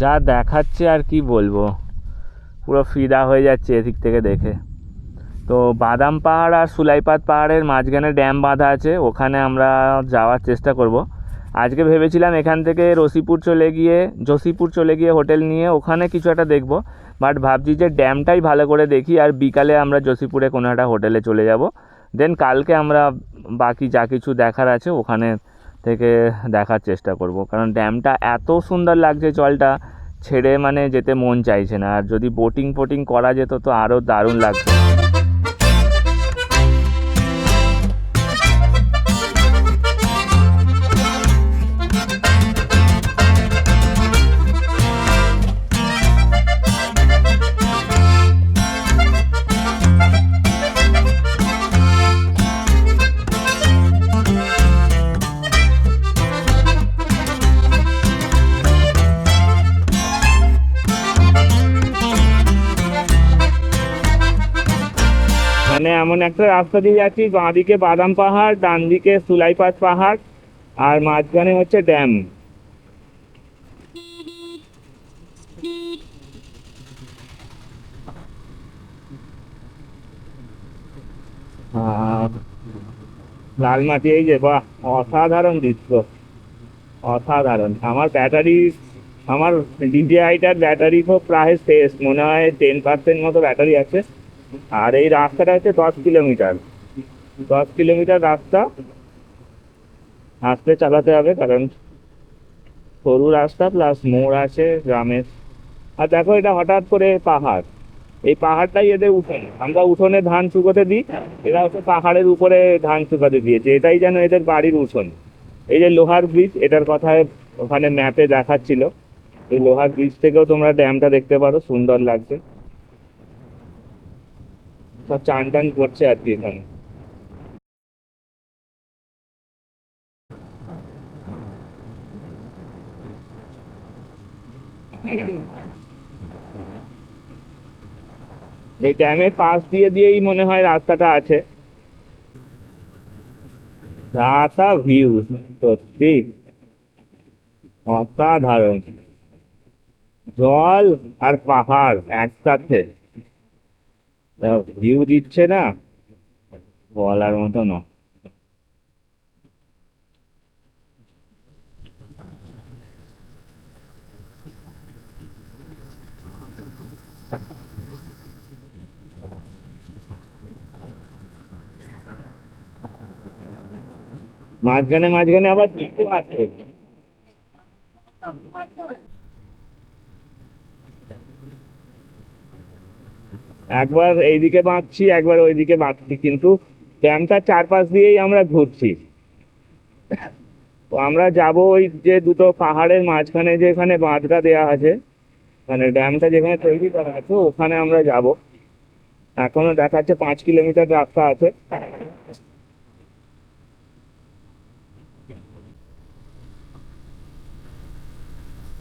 যা দেখাচ্ছে আর কি বলব। পুরো ফিদা হয়ে যাচ্ছে এদিক থেকে দেখে। তো বাদাম পাহাড় আর সুলাইপাত পাহাড়ের মাঝখানে ড্যাম বাঁধা আছে, ওখানে আমরা যাওয়ার চেষ্টা করব। আজকে ভেবেছিলাম এখান থেকে রসিপুর চলে গিয়ে, জসিপুর চলে গিয়ে হোটেল নিয়ে ওখানে কিছু একটা দেখব, বাট ভাবছি যে ড্যামটাই ভালো করে দেখি আর বিকালে আমরা জসিপুরে কোনো একটা হোটেলে চলে যাব। দেন কালকে আমরা বাকি যা কিছু দেখার আছে ওখানে থেকে দেখার চেষ্টা করব। কারণ ড্যামটা এত সুন্দর লাগছে জলটা, ছেড়ে মানে যেতে মন চাইছে না। আর যদি বোটিং ফোটিং করা যেত তো আরও দারুণ লাগতো। মানে এমন একটা রাস্তা দিয়ে যাচ্ছি, বাঁদিকে বাদাম পাহাড় ডান দিকে সুলাইপাত পাহাড়, আর মাঝখানে হচ্ছে ড্যাম। আর লালমাটি, এই যে, বাহ, অসাধারণ দৃশ্য। অসাধারণ। আমার ব্যাটারি, আমার ডিজিআইটার ব্যাটারি তো প্রায় শেষ। মনে হয় টেন পার্সেন্ট মতো ব্যাটারি আছে। আর এই রাস্তাটা হচ্ছে দশ কিলোমিটার। দশ কিলোমিটার রাস্তা। আস্তে চালাতে হবে কারণ সরু রাস্তা প্লাস মোড় আছে গ্রামের। আর দেখো এটা হঠাৎ করে পাহাড়। এই পাহাড়টাই এদের উঠোন। আমরা উঠোনে ধান শুকোতে দিই, এরা হচ্ছে পাহাড়ের উপরে ধান শুকাতে দিয়েছে এটাই যেন এদের বাড়ির উঠোন। এই যে লোহার ব্রিজ এটার কথায় ওখানে ম্যাপে দেখাচ্ছিল। এই লোহার ব্রিজ থেকেও তোমরা ড্যামটা দেখতে পারো, সুন্দর লাগছে। সব চান টান করছে আর কি এখানে। এই ড্যামের পাশ দিয়ে দিয়েই মনে হয় রাস্তাটা আছে। রাতা ভিউ সত্যি। অসাধারণ। জল আর পাহাড় একসাথে। ভিউ দিচ্ছে না বলার মতো না। মাঝখানে মাঝখানে আবার আছে। একবার এইদিকে বাঁধছি, একবার ওইদিকে বাঁধছি, কিন্তু ড্যামটার চারপাশ দিয়েই আমরা ঘুরছি। তো আমরা যাব ওই যে দুটো পাহাড়ের মাঝখানে যেখানে বাঁধটা দেওয়া আছে মানে ড্যামটা যেখানে তৈরি করা আছে, ওখানে আমরা যাব। এখনও দেখাচ্ছে পাঁচ কিলোমিটার রাস্তা আছে।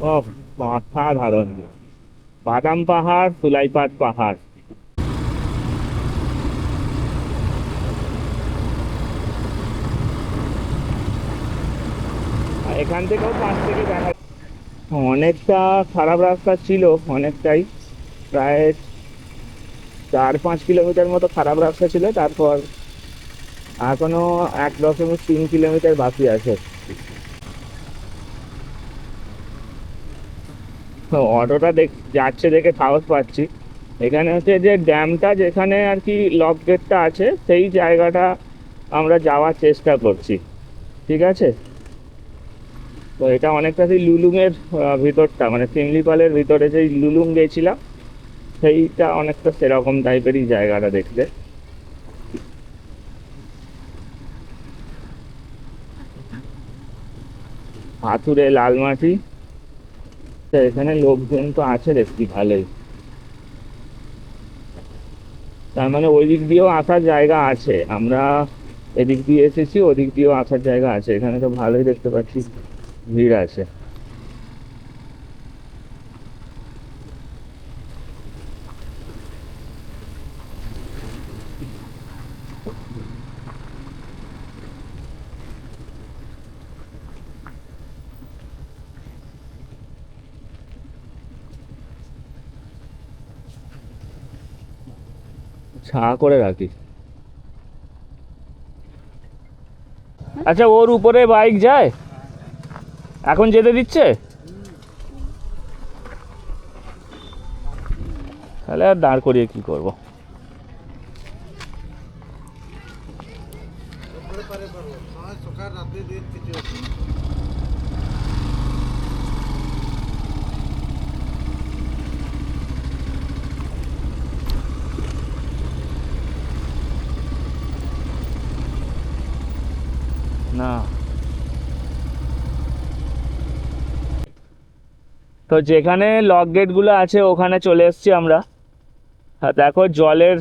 ও অসাধারণ বাদাম পাহাড় সুলাইপাত পাহাড়। এখান থেকেও পাশ থেকে দেখা অনেকটা খারাপ রাস্তা ছিল, অনেকটাই। প্রায় চার পাঁচ কিলোমিটার মতো খারাপ রাস্তা ছিল, তারপর এখনও এক দশমিক তিন কিলোমিটার বাকি আছে। অটোটা দেখ, যাচ্ছে দেখে সাহস পাচ্ছি। এখানে হচ্ছে যে ড্যামটা যেখানে আর কি লক গেটটা আছে, সেই জায়গাটা আমরা যাওয়ার চেষ্টা করছি। ঠিক আছে? তো এটা অনেকটা সেই লুলুংয়ের ভিতরটা মানে সিমলিপালের ভিতরে যেই লুলুং গেছিলাম, সেইটা অনেকটা সেরকম টাইপেরই জায়গাটা দেখতে। হাতুড়ে লাল মাটি তো এখানে লোকজন তো আছে দেখছি ভালোই তার মানে ওই দিক দিয়েও আসার জায়গা আছে, আমরা এদিক দিয়ে এসেছি, ওদিক দিয়েও আসার জায়গা আছে, এখানে তো ভালোই দেখতে পাচ্ছি। ভিড় আছে। ছা করে রাখি। আচ্ছা ওর উপরে বাইক যায়? এখন যেতে দিচ্ছে? তাহলে আর দাঁড় করিয়ে কি করব? না। তো যেখানে লক গেটগুলো আছে, ওখানে চলে এসেছি আমরা। দেখো, জলের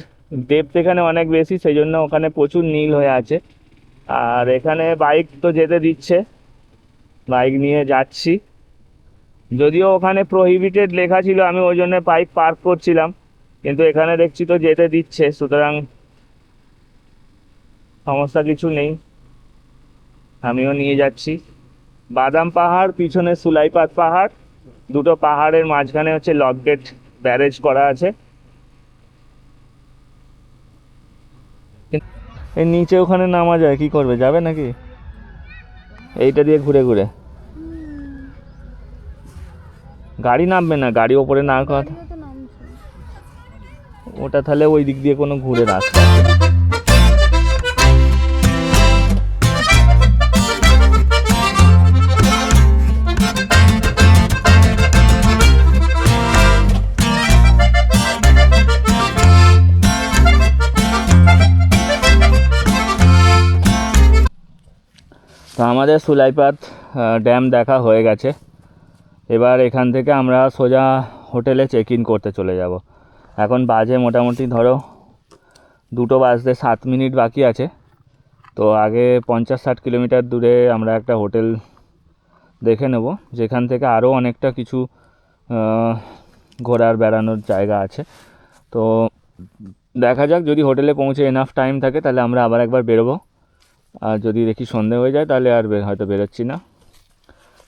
ডেপথ এখানে অনেক বেশি সেই জন্য ওখানে প্রচুর নীল হয়ে আছে। আর এখানে বাইক তো যেতে দিচ্ছে। বাইক নিয়ে যাচ্ছি। যদিও ওখানে প্রহিবিটেড লেখা ছিল, আমি ওই জন্য বাইক পার্ক করছিলাম। কিন্তু এখানে দেখছি তো যেতে দিচ্ছে, সুতরাং সমস্যা কিছু নেই। আমিও নিয়ে যাচ্ছি। বাদাম পাহাড়, পিছনে সুলাইপাত পাহাড়। দুটো পাহাড়ের মাঝখানে হচ্ছে লক গেট ব্যারেজ করা আছে। এই নিচে ওখানে নামা যায় কি করবে? যাবে নাকি? এইটা দিয়ে ঘুরে ঘুরে। গাড়ি নামবে না গাড়ি ওপরে না কথা। ওটা তাহলে ওই দিক দিয়ে কোনো ঘুরে রাস্তা আমাদের সুলাইপাত ড্যাম দেখা হয়ে গেছে। এবার এখান থেকে আমরা সোজা হোটেলে চেক ইন করতে চলে যাব। এখন বাজে মোটামুটি ধরো দুটো বাজতে সাত মিনিট বাকি আছে। তো আগে পঞ্চাশ ষাট কিলোমিটার দূরে আমরা একটা হোটেল দেখে নেব, যেখান থেকে আরও অনেকটা কিছু ঘোরার, বেড়ানোর জায়গা আছে। তো দেখা যাক, যদি হোটেলে পৌঁছে এনাফ টাইম থাকে, তাহলে আমরা আবার একবার বেরোবো। আর যদি দেখি সন্ধে হয়ে যায় তাহলে আর হয়তো বেরোচ্ছি না।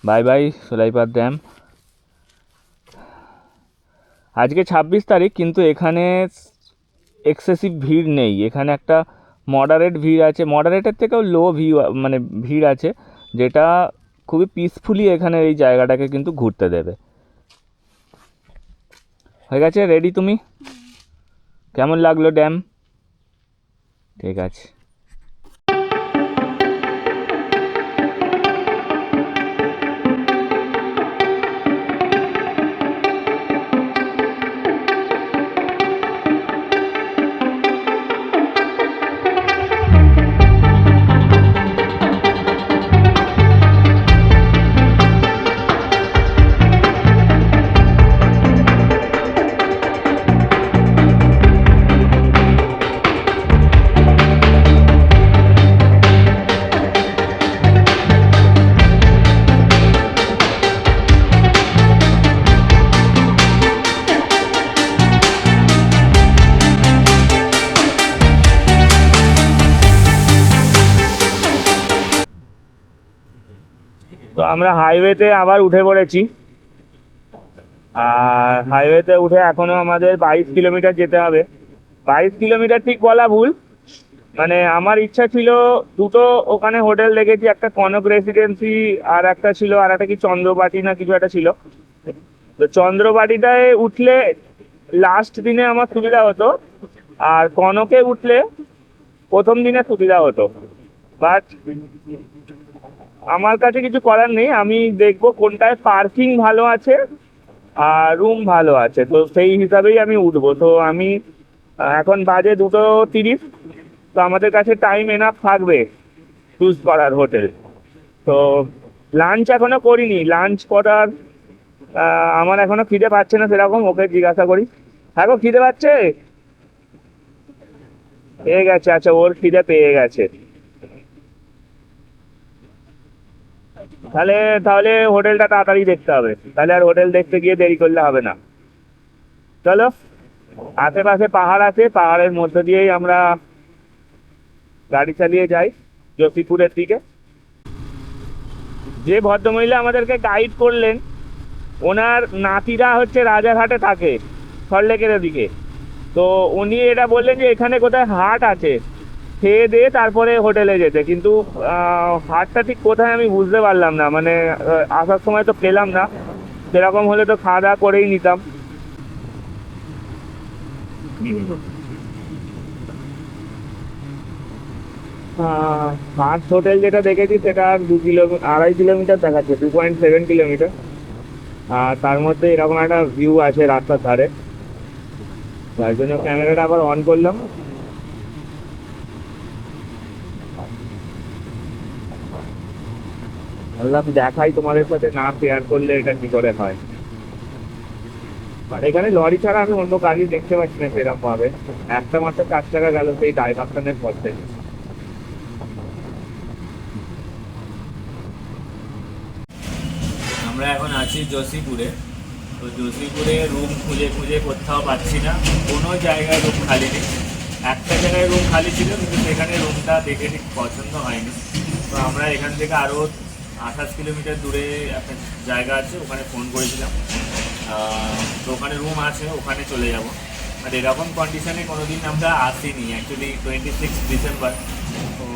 বাই বাই সোলাইপাত ড্যাম। আজকে ছাব্বিশ তারিখ কিন্তু এখানে এক্সেসিভ ভিড় নেই। এখানে একটা মডারেট ভিড় আছে। মডারেটের থেকেও লো ভিউ মানে ভিড় আছে যেটা খুবই পিসফুলি এখানে এই জায়গাটাকে কিন্তু ঘুরতে দেবে। হয়ে গেছে? রেডি তুমি? কেমন লাগল ড্যাম ঠিক আছে। আমরা হাইওয়েতে আবার উঠে পড়েছি। আর হাইওয়েতে উঠে এখনও আমাদের বাইশ কিলোমিটার যেতে হবে। বাইশ কিলোমিটার ঠিক বলা ভুল। মানে আমার ইচ্ছা ছিল দুটো ওখানে হোটেল দেখেছি, একটা কনক রেসিডেন্সি আর একটা ছিল, আর একটা কি চন্দ্রবাটি না কিছু একটা ছিল। তো চন্দ্রবাটিটায় উঠলে লাস্ট দিনে আমার সুবিধা হতো, আর কনকে উঠলে প্রথম দিনে সুবিধা হতো। বাট আমার কাছে কিছু করার নেই, আমি দেখব কোনটায় পার্কিং ভালো আছে আর রুম ভালো আছে। তো সেই হিসাবেই আমি উঠবো। তো আমি এখন বাজে দুটো তিরিশ, তো আমাদের কাছে টাইম এনাফ থাকবে চুজ করার হোটেল তো লাঞ্চ এখনও করিনি। লাঞ্চ করার আমার এখনও খিদে পাচ্ছে না সেরকম, ওকে জিজ্ঞাসা করি। হ্যাঁ গো খিদে পাচ্ছে? পেয়ে গেছে আচ্ছা ওর খিদে পেয়ে গেছে। তাহলে তাহলে হোটেলটা তাড়াতাড়ি দেখতে হবে। তাহলে আর হোটেল দেখতে গিয়ে দেরি করলে হবে না। চলো, আশেপাশে পাহাড় আছে, পাহাড়ের মধ্যে দিয়েই আমরা গাড়ি চালিয়ে যাই জসিপুরের দিকে। যে ভদ্রমহিলা আমাদেরকে গাইড করলেন, ওনার নাতিরা হচ্ছে রাজারহাটে থাকে, সল্টলেকের দিকে তো উনি এটা বললেন যে, এখানে কোথায় হাট আছে। খেয়ে দিয়ে তারপরে হোটেলে যেতে। কিন্তু হাটটা ঠিক কোথায় আমি বুঝতে পারলাম না। মানে আসার সময় তো পেলাম না। সেরকম হলে তো খাওয়া দাওয়া করেই নিতাম। ফার্স্ট হোটেল যেটা দেখেছি, সেটা দু কিলো, আড়াই কিলোমিটার দেখাচ্ছে টু পয়েন্ট সেভেন কিলোমিটার। আর তার মধ্যে এরকম একটা ভিউ আছে রাস্তার ধারে। তার জন্য ক্যামেরাটা আবার অন করলাম। বললাম দেখাই তোমাদের সাথে, না শেয়ার করলে এটা কি করে হয়? আর এখানে লরি ছাড়া আমি অন্য গাড়ি দেখতে পাচ্ছি না সেরকম ভাবে একটা মাত্র চার টাকা গেল সেই ডাইভারশনের পর থেকে। আমরা এখন আছি যোশীপুরে তো যোশীপুরে রুম খুঁজে খুঁজে কোথাও পাচ্ছি না। কোনো জায়গায় রুম খালি নেই। একটা জায়গায় রুম খালি ছিল, কিন্তু সেখানে রুমটা দেখে ঠিক পছন্দ হয়নি। তো আমরা এখান থেকে আরও আঠাশ কিলোমিটার দূরে একটা জায়গা আছে, ওখানে ফোন করেছিলাম। তো ওখানে রুম আছে, ওখানে চলে যাব। বাট এরকম কন্ডিশনে কোনো দিন আমরা আসিনি। অ্যাকচুয়ালি টোয়েন্টি সিক্স ডিসেম্বর তো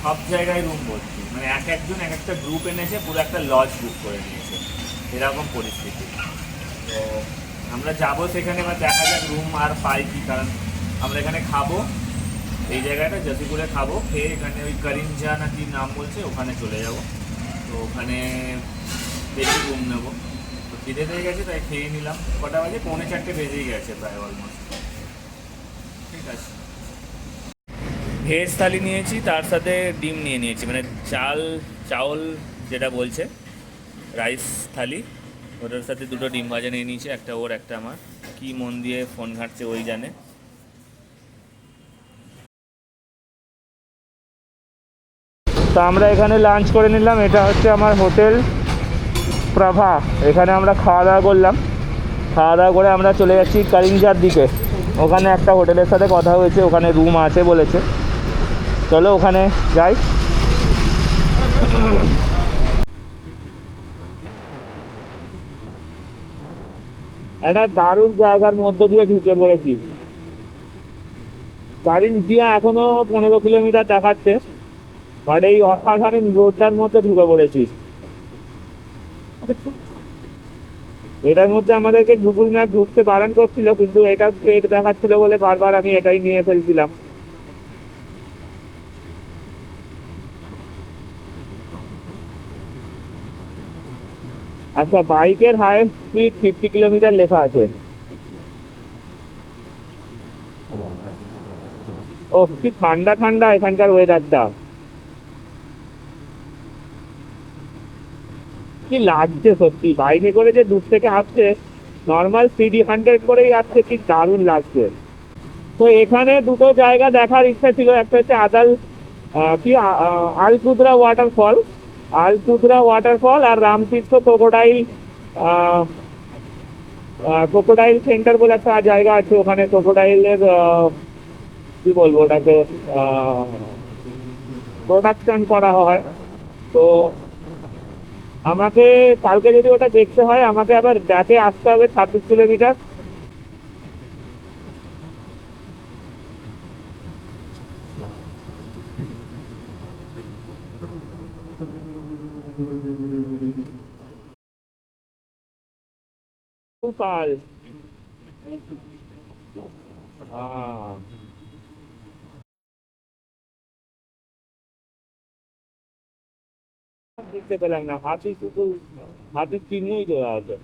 সব জায়গায় রুম ভর্তি মানে এক একজন, এক একটা গ্রুপ এনেছে, পুরো একটা লজ বুক করে নিয়েছে। এরকম পরিস্থিতি। তো আমরা যাব সেখানে এবার দেখা যাক রুম আর পাই কি, কারণ আমরা এখানে খাব। এই জায়গাটা জসিপুরে খাব, খেয়ে এখানে ওই করিমজা না কি নাম বলছে, ওখানে চলে যাব। তো ওখানে বেশি ঘুম নেব। তো খিদে পেয়ে গেছে, তাই খেয়ে নিলাম। কটা বাজে? পৌনে চারটে বেজেই গেছে প্রায় অলমোস্ট ঠিক আছে। ভেজ থালি নিয়েছি, তার সাথে ডিম নিয়ে নিয়েছি। মানে চাল, চাউল যেটা বলছে, রাইস থালি, ওটার সাথে দুটো ডিম ভাজা নিয়ে নিয়েছি, একটা ওর, একটা আমার। কি মন দিয়ে ফোন ঘাঁটছে ওই জানে। তো আমরা এখানে লাঞ্চ করে নিলাম। এটা হচ্ছে আমার হোটেল প্রভা। এখানে আমরা খাওয়া দাওয়া করলাম। খাওয়া দাওয়া করে আমরা চলে যাচ্ছি কারিমজার দিকে। ওখানে একটা হোটেলের সাথে কথা হয়েছে, ওখানে রুম আছে বলেছে। চলো ওখানে যাই। একটা দারুণ জায়গার মধ্য দিয়ে ঢুকে পড়েছি। কারিমজিয়া এখনও পনেরো কিলোমিটার দেখাচ্ছে। বাট এই অসাধারণ মধ্যে ঢুকে পড়েছি এটার মধ্যে আমাদেরকে ঢুকতে বারণ করছিল, কিন্তু এটা পেট দেখাচ্ছিল বলে বারবার আমি এটাই নিয়ে ফেলছিলাম। আচ্ছা বাইকের হাইয়েস্ট স্পিড ফিফটি কিলোমিটার লেখা আছে। ও কি ঠান্ডা ঠান্ডা এখানকার ওয়েদারটা কি লাগছে সত্যি? বাইরে করে যে দূর থেকে আসছে নর্মাল সিডি হান্ড্রেড করেই আসছে, কি দারুণ লাগছে। তো এখানে দুটো জায়গা দেখার ইচ্ছা ছিল, একটা হচ্ছে আদাল কি আলকুদরা ওয়াটারফল আলকুদরা ওয়াটারফল আর রামতীর্থ ক্রোকোডাইল ক্রোকোডাইল সেন্টার বলে একটা জায়গা আছে, ওখানে ক্রোকোডাইলের কি বলব ওটাকে প্রোডাকশন করা হয়। তো আমাকে কালকে যদি ওটা দেখতে হয় আমাকে আবার ব্যাকে আসতে হবে ছাব্বিশ কিলোমিটার। দেখতে পেলাম না হাতি শুধু হাতির চিহ্নই দেওয়া আছে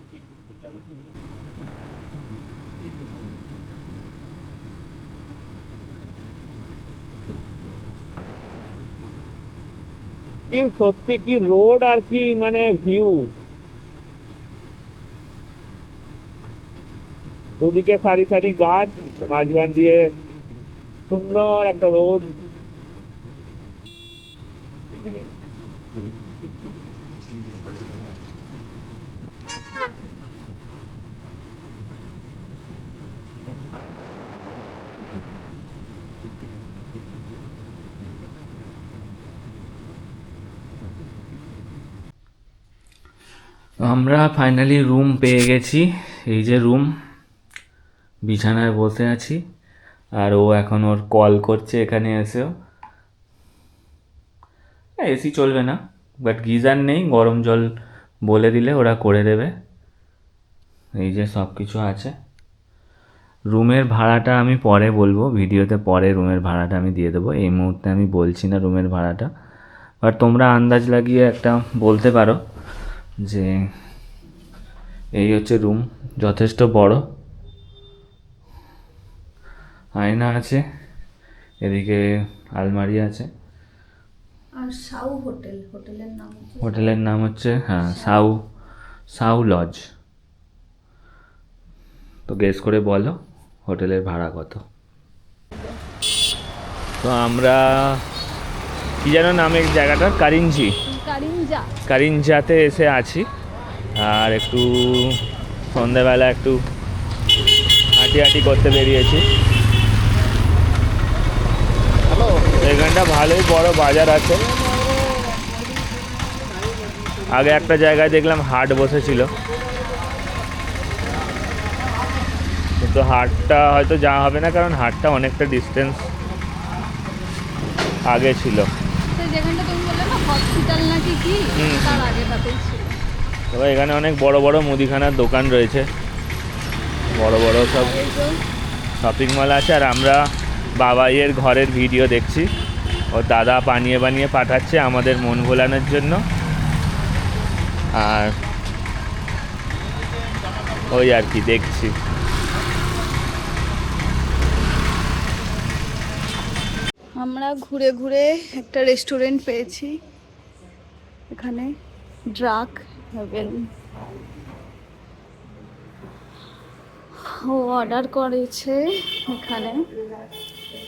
কি সত্যি কি রোড আর কি মানে ভিউ দুদিকে সারি সারি গাছ মাঝখান দিয়ে সুন্দর একটা রোড আমরা ফাইনালি রুম পেয়ে গেছি। এই যে রুম বিছানায় বসে আছি। আর ও এখন ওর কল করছে এখানে এসেও। এসি চলবে না বাট গিজার নেই, গরম জল বলে দিলে ওরা করে দেবে। এই যে সব কিছু আছে। রুমের ভাড়াটা আমি পরে বলব, ভিডিওতে পরে রুমের ভাড়াটা আমি দিয়ে দেবো। এই মুহূর্তে আমি বলছি না রুমের ভাড়াটা বাট তোমরা আন্দাজ লাগিয়ে একটা বলতে পারো। যে এই হচ্ছে রুম যথেষ্ট বড়। আয়না আছে এদিকে আলমারি আছে। আর সাউ হোটেল হোটেলের নাম হচ্ছে হোটেলের নাম হচ্ছে হ্যাঁ সাউ। সাউ লজ। তো গেস করে বলো হোটেলের ভাড়া কত? তো আমরা কি যেন নামের জায়গাটা? কারিঞ্জা কারিঞ্জাতে এসে আছি। আর একটু সন্ধেবেলা একটু হাঁটি হাঁটি করতে বেরিয়েছি। এখানটা ভালোই বড় বাজার আছে। আগে একটা জায়গায় দেখলাম হাট বসেছিল। কিন্তু হাটটা হয়তো যাওয়া হবে না কারণ হাটটা অনেকটা ডিস্টেন্স আগে ছিল। যেখানটা হসপিটাল নাকি কি। তার আগেটাতেই ছিল। তবে এখানে অনেক বড় বড় মুদিখানার দোকান রয়েছে। বড় বড় সব শপিং মল আছে। আর আমরা বাবাইয়ের ঘরের ভিডিও দেখছি। ও দাদা বানিয়ে বানিয়ে পাঠাচ্ছে আমাদের মন ভোলানোর জন্য। আর ওই আর কি দেখছি। আমরা ঘুরে ঘুরে একটা রেস্টুরেন্ট পেয়েছি। এখানে ড্রাক ও অর্ডার করেছে এখানে।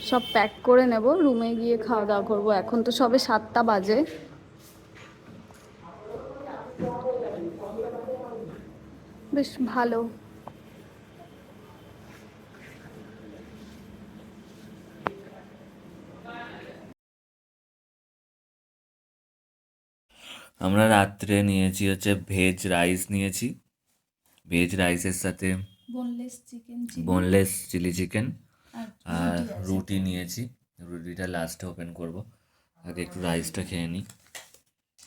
সব প্যাক করে নেব, রুমে গিয়ে খাওয়া দাওয়া করব। এখন তো সবে সাতটা বাজে। বেশ ভালো। আমরা রাত্রে নিয়েছি হচ্ছে ভেজ রাইস নিয়েছি। ভেজ রাইসের সাথে boneless chicken boneless chilli chicken আর রুটি নিয়েছি। রুটিটা লাস্টে ওপেন করব। আগে একটু রাইসটা খেয়ে নিই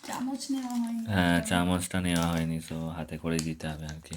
চামচ নেওয়া হয়নি। হ্যাঁ চামচটা নেওয়া হয়নি সো হাতে করে দিতে হবে আর কি।